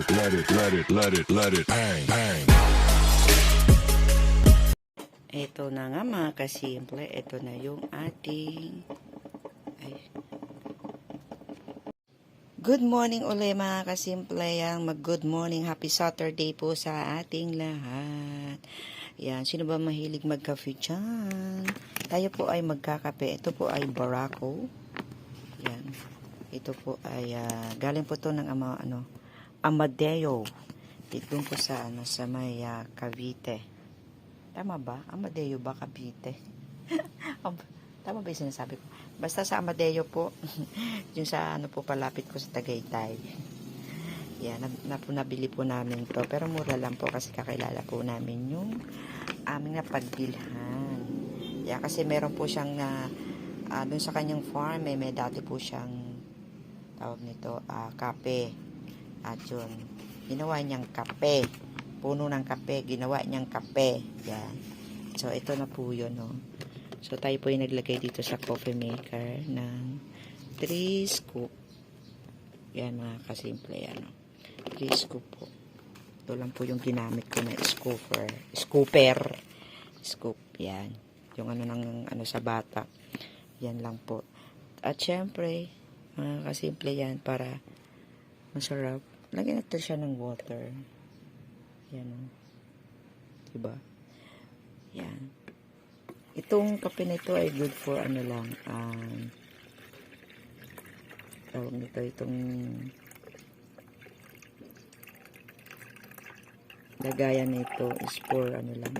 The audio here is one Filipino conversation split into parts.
it, let it, let it, let it, let it, bang, bang. Ito na nga mga kasimple, ito na yung ating ay. Good morning uli mga kasimple yang mag good morning happy Saturday po sa ating lahat. Yan, sino ba mahilig magkape dyan? Tayo po ay magkakape. Ito po ay Barako. Yan. Ito po ay ah, galing po to ng ama, ano, Amadeo. Dito po sa ano sa may ah, Cavite. Tama ba? Amadeo ba Cavite? Am- Tama ba yung sinasabi ko? Basta sa Amadeo po. yung sa ano po palapit ko sa Tagaytay. Yan, na, na, nabili po namin to. Pero mura lang po kasi kakilala po namin yung aming napagbilhan. Yan, kasi meron po siyang na ah, dun sa kanyang farm, eh, may dati po siyang tawag nito, ah, kape. At yun, ginawa niyang kape. Puno ng kape, ginawa niyang kape. Yan. So, ito na po yun, no. So, tayo po yung naglagay dito sa coffee maker ng 3 scoop. Yan, mga kasimple, yan, no. 3 scoop po. Ito lang po yung ginamit ko na scooper. Scooper. Scoop, yan. Yung ano ng ano sa bata. Yan lang po. At syempre, mga kasimple yan para masarap. Lagyan natin siya ng water. Yan. o. Diba? Yan. Itong kape na ito ay good for ano lang. Um, tawag nito itong lagayan nito is for ano lang.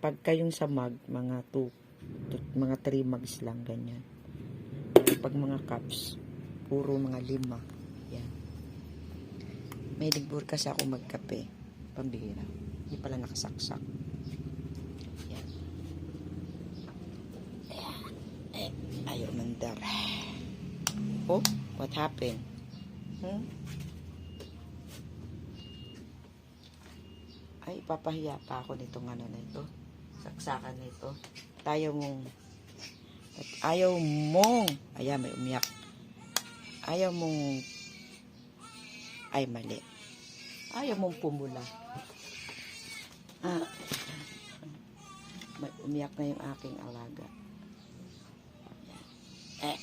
Pagka yung sa mug, mga 2, mga 3 mugs lang ganyan. Pag mga cups, puro mga lima. May ligbur kasi ako magkape. Pambihira. Hindi pala nakasaksak. Yan. Eh, ayaw mandar. Oh, what happened? Hmm? Ay, papahiya pa ako nitong ano na ito. Saksakan na ito. Tayo mong ayaw mong ayan may umiyak ayaw mong ay mali ayaw mong pumula ah, may umiyak na yung aking alaga eh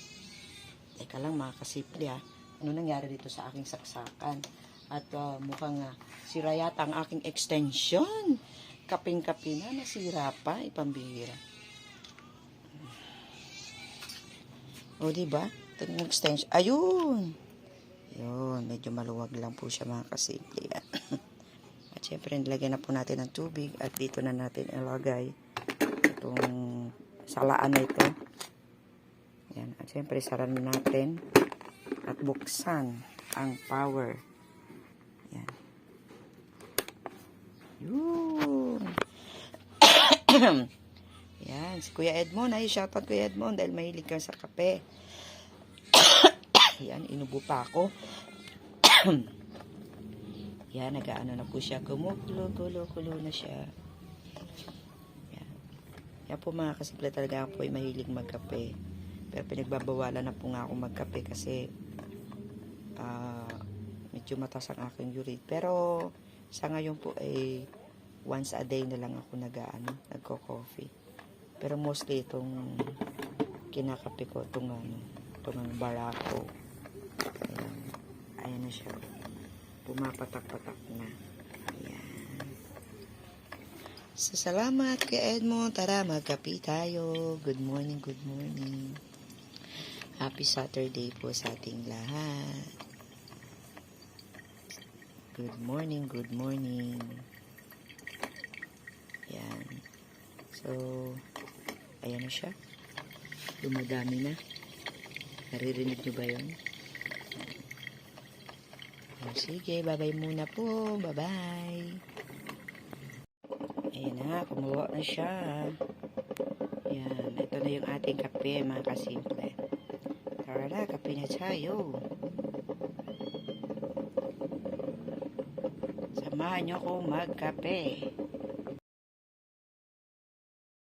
teka lang mga kasipli ha ano nangyari dito sa aking saksakan at ah, mukhang uh, sira yata ang aking extension kaping-kapi na nasira pa ipambihira O, di ba? Ito yung extension. Ayun! Yun, medyo maluwag lang po siya mga kasimple. Syempre, nilagyan na po natin ng tubig at dito na natin ilagay itong salaan na ito. Yan. At syempre, saran natin at buksan ang power. Yan. Yun. Yan, si Kuya Edmond. Ay, shoutout Kuya Edmond dahil mahilig ka sa kape. Yan, inubo pa ako. Yan, nag-ano na po siya. Kumukulo, kulo, kulo na siya. Yan. Yan po mga kasimple talaga ako ay mahilig magkape. Pero pinagbabawalan na po nga ako magkape kasi ah, medyo mataas ang aking urine. Pero sa ngayon po ay once a day na lang ako nag-ano, nagko-coffee. Pero mostly itong kinakape ko, itong ano, itong barako. Ayan. Ayan na siya. Pumapatak-patak na. Ayan. So, salamat kay Edmond. Tara, magkape tayo. Good morning, good morning. Happy Saturday po sa ating lahat. Good morning, good morning. Yan. So, ayan na siya. Dumadami na. Naririnig nyo ba yun? O, sige, babay muna po. Bye-bye. Ayan na, kumuha na siya. Yan, ito na yung ating kape, mga kasimple. Tara na, kape na tayo. Samahan nyo akong magkape.